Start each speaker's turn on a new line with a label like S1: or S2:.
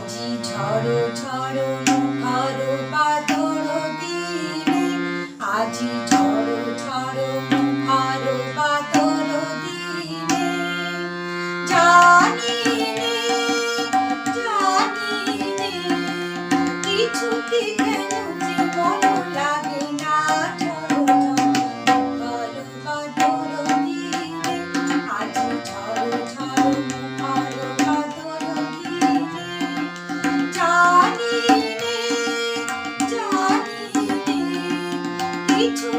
S1: আজি ঝড়ো ঝড়ো Bye.